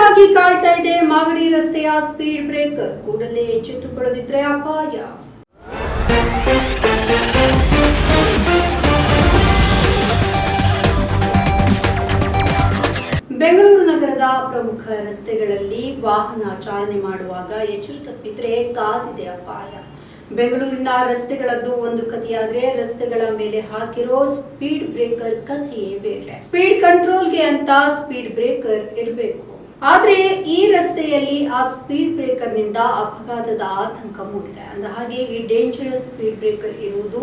ರಕ್ಷಣೆಗಾಗಿ ಕಾಯ್ತಾ ಇದೆ ಮಾಗಡಿ ರಸ್ತೆಯ ಸ್ಪೀಡ್ ಬ್ರೇಕರ್ ಕೂಡಲೇ ಎಚ್ಚೆತ್ತುಕೊಳ್ಳದಿದ್ರೆ ಅಪಾಯ. ಬೆಂಗಳೂರು ನಗರದ ಪ್ರಮುಖ ರಸ್ತೆಗಳಲ್ಲಿ ವಾಹನ ಚಾಲನೆ ಮಾಡುವಾಗ ಎಚ್ಚರ ತಪ್ಪಿದ್ರೆ ಕಾದಿದೆ ಅಪಾಯ. ಬೆಂಗಳೂರಿನ ರಸ್ತೆಗಳದ್ದು ಒಂದು ಕಥೆಯಾದ್ರೆ ರಸ್ತೆಗಳ ಮೇಲೆ ಹಾಕಿರೋ ಸ್ಪೀಡ್ ಬ್ರೇಕರ್ ಕಥೆಯೇ ಬೇರೆ. ಸ್ಪೀಡ್ ಕಂಟ್ರೋಲ್ಗೆ ಅಂತ ಸ್ಪೀಡ್ ಬ್ರೇಕರ್ ಇರಬೇಕು. ಆದ್ರೆ ಈ ರಸ್ತೆಯಲ್ಲಿ ಆ ಸ್ಪೀಡ್ ಬ್ರೇಕರ್ನಿಂದ ಅಪಘಾತದ ಆತಂಕ ಮೂಡಿದೆ. ಅಂದ ಹಾಗೆ ಈ ಡೇಂಜರಸ್ ಸ್ಪೀಡ್ ಬ್ರೇಕರ್ ಇರುವುದು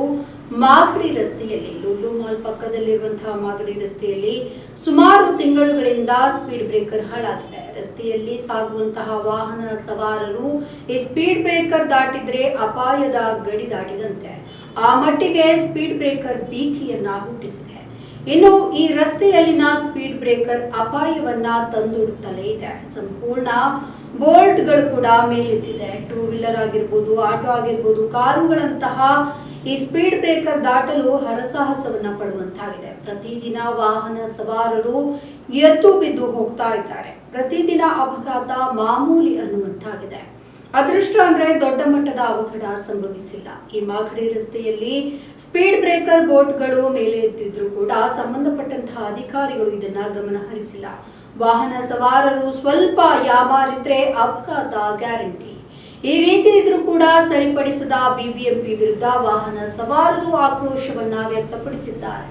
ಮಾಗಡಿ ರಸ್ತೆಯಲ್ಲಿ ಲುಲ್ಲು ಮಾಲ್ ಪಕ್ಕದಲ್ಲಿರುವಂತಹ ಮಾಗಡಿ ರಸ್ತೆಯಲ್ಲಿ ಸುಮಾರು ತಿಂಗಳುಗಳಿಂದ ಸ್ಪೀಡ್ ಬ್ರೇಕರ್ ಹಾಳಾಗಿದೆ. ರಸ್ತೆಯಲ್ಲಿ ಸಾಗುವಂತಹ ವಾಹನ ಸವಾರರು ಈ ಸ್ಪೀಡ್ ಬ್ರೇಕರ್ ದಾಟಿದ್ರೆ ಅಪಾಯದ ಗಡಿ ದಾಟಿದಂತೆ. ಆ ಮಟ್ಟಿಗೆ ಸ್ಪೀಡ್ ಬ್ರೇಕರ್ ಭೀತಿಯನ್ನ ಹುಟ್ಟಿಸಿದೆ. ಇನ್ನು ಈ ರಸ್ತೆಯಲ್ಲಿನ ಸ್ಪೀಡ್ ಬ್ರೇಕರ್ ಅಪಾಯವನ್ನ ತಂದುಡುತ್ತಲೇ ಇದೆ. ಸಂಪೂರ್ಣ ಬೋಲ್ಟ್ಗಳು ಕೂಡ ಮೇಲೆತ್ತಿದೆ ಟೂ ವೀಲರ್ ಆಗಿರ್ಬೋದು ಆಟೋ ಆಗಿರ್ಬೋದು, ಕಾರುಗಳಂತಹ ಈ ಸ್ಪೀಡ್ ಬ್ರೇಕರ್ ದಾಟಲು ಹರಸಾಹಸವನ್ನ ಪಡುವಂತಾಗಿದೆ. ಪ್ರತಿದಿನ ವಾಹನ ಸವಾರರು ಎದ್ದು ಬಿದ್ದು ಹೋಗ್ತಾ ಇದ್ದಾರೆ. ಪ್ರತಿದಿನ ಅಪಘಾತ ಮಾಮೂಲಿ ಅನ್ನುವಂತಾಗಿದೆ. ಅದೃಷ್ಟ ಅಂದ್ರೆ ದೊಡ್ಡ ಮಟ್ಟದ ಅವಘಡ ಸಂಭವಿಸಿಲ್ಲ. ಈ ಮಾಗಡಿ ರಸ್ತೆಯಲ್ಲಿ ಸ್ಪೀಡ್ ಬ್ರೇಕರ್ ಬೋಟ್ಗಳು ಮೇಲೆ ಎದ್ದಿದ್ರು ಕೂಡ ಸಂಬಂಧಪಟ್ಟಂತಹ ಅಧಿಕಾರಿಗಳು ಇದನ್ನ ಗಮನ ಹರಿಸಿಲ್ಲ ವಾಹನ ಸವಾರರು ಸ್ವಲ್ಪ ಯಾಮಾರಿದ್ರೆ ಅಪಘಾತ ಗ್ಯಾರಂಟಿ. ಈ ರೀತಿ ಇದ್ರೂ ಕೂಡ ಸರಿಪಡಿಸದ ಬಿಬಿಎಂಪಿ ವಿರುದ್ಧ ವಾಹನ ಸವಾರರು ಆಕ್ರೋಶವನ್ನ ವ್ಯಕ್ತಪಡಿಸಿದ್ದಾರೆ.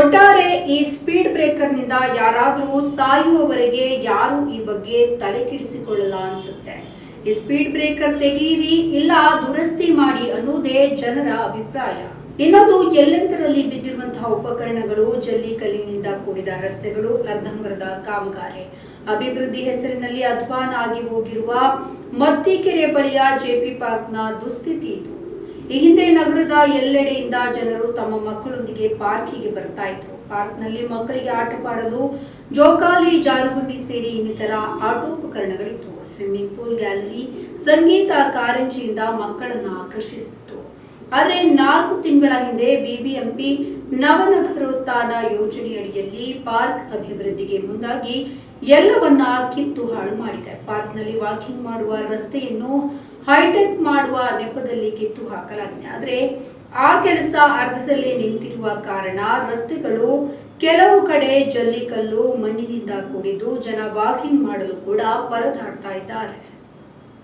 ಒಟ್ಟಾರೆ ಈ ಸ್ಪೀಡ್ ಬ್ರೇಕರ್ನಿಂದ ಯಾರಾದರೂ ಸಾಯುವವರೆಗೆ ಯಾರು ಈ ಬಗ್ಗೆ ತಲೆ ಕೆಡಿಸಿಕೊಳ್ಳಲ್ಲ ಅನ್ಸುತ್ತೆ. ಸ್ಪೀಡ್ ಬ್ರೇಕರ್ ತೆಗೀರಿ, ಇಲ್ಲ ದುರಸ್ತಿ ಮಾಡಿ ಅನ್ನೋದೇ ಜನರ ಅಭಿಪ್ರಾಯ. ಇನ್ನೊಂದು ಎಲ್ಲೆಂದರಲ್ಲಿ ಬಿದ್ದಿರುವಂತಹ ಉಪಕರಣಗಳು, ಜಲ್ಲಿ ಕಲ್ಲಿನಿಂದ ಕೂಡಿದ ರಸ್ತೆಗಳು, ಅರ್ಧಂಬರದ ಕಾಮಗಾರಿ. ಅಭಿವೃದ್ಧಿ ಹೆಸರಿನಲ್ಲಿ ಅಧ್ವಾನ ಆಗಿ ಹೋಗಿರುವ ಮತ್ತಿಕೆರೆ ಬಳಿಯ ಜೆಪಿ ಪಾರ್ಕ್ನ ದುಸ್ಥಿತಿ ಇದು. ಈ ಹಿಂದೆ ನಗರದ ಎಲ್ಲೆಡೆಯಿಂದ ಜನರು ತಮ್ಮ ಮಕ್ಕಳೊಂದಿಗೆ ಪಾರ್ಕಿಗೆ ಬರ್ತಾ ಇದ್ರು. ಪಾರ್ಕ್ನಲ್ಲಿ ಮಕ್ಕಳಿಗೆ ಆಟವಾಡಲು ಜೋಕಾಲಿ, ಜಾರುಗುಂಡಿ ಸೇರಿ ಇನ್ನಿತರ ಆಟೋಪಕರಣಗಳಿತ್ತು ಸ್ವಿಮ್ಮಿಂಗ್ ಪೂಲ್ ಗ್ಯಾಲರಿ ಸಂಗೀತ ಕಾರಂಜಿಯಿಂದ ಮಕ್ಕಳನ್ನು ಆಕರ್ಷಿಸಿತ್ತು. ಆದರೆ ನಾಲ್ಕು ತಿಂಗಳ ಹಿಂದೆ ಬಿಬಿಎಂಪಿ ನವನಗರೋತ್ಥಾನ ಯೋಜನೆಯಡಿಯಲ್ಲಿ ಪಾರ್ಕ್ ಅಭಿವೃದ್ಧಿಗೆ ಮುಂದಾಗಿ ಎಲ್ಲವನ್ನ ಕಿತ್ತು ಹಾಳು ಮಾಡಿದೆ. ಪಾರ್ಕ್ನಲ್ಲಿ ವಾಕಿಂಗ್ ಮಾಡುವ ರಸ್ತೆಯನ್ನು ಹೈಟೆಕ್ ಮಾಡುವ ನೆಪದಲ್ಲಿ ಕಿತ್ತು ಹಾಕಲಾಗಿದೆ. ಆದರೆ ಆ ಕೆಲಸ ಅರ್ಧದಲ್ಲೇ ನಿಂತಿರುವ ಕಾರಣ ರಸ್ತೆಗಳು ಕೆಲವು ಕಡೆ ಜಲ್ಲಿಕಲ್ಲು ಮಣ್ಣಿನಿಂದ ಕೂಡಿದ್ದು ಜನ ವಾಕಿಂಗ್ ಮಾಡಲು ಕೂಡ ಪರದಾಡ್ತಾ ಇದ್ದಾರೆ.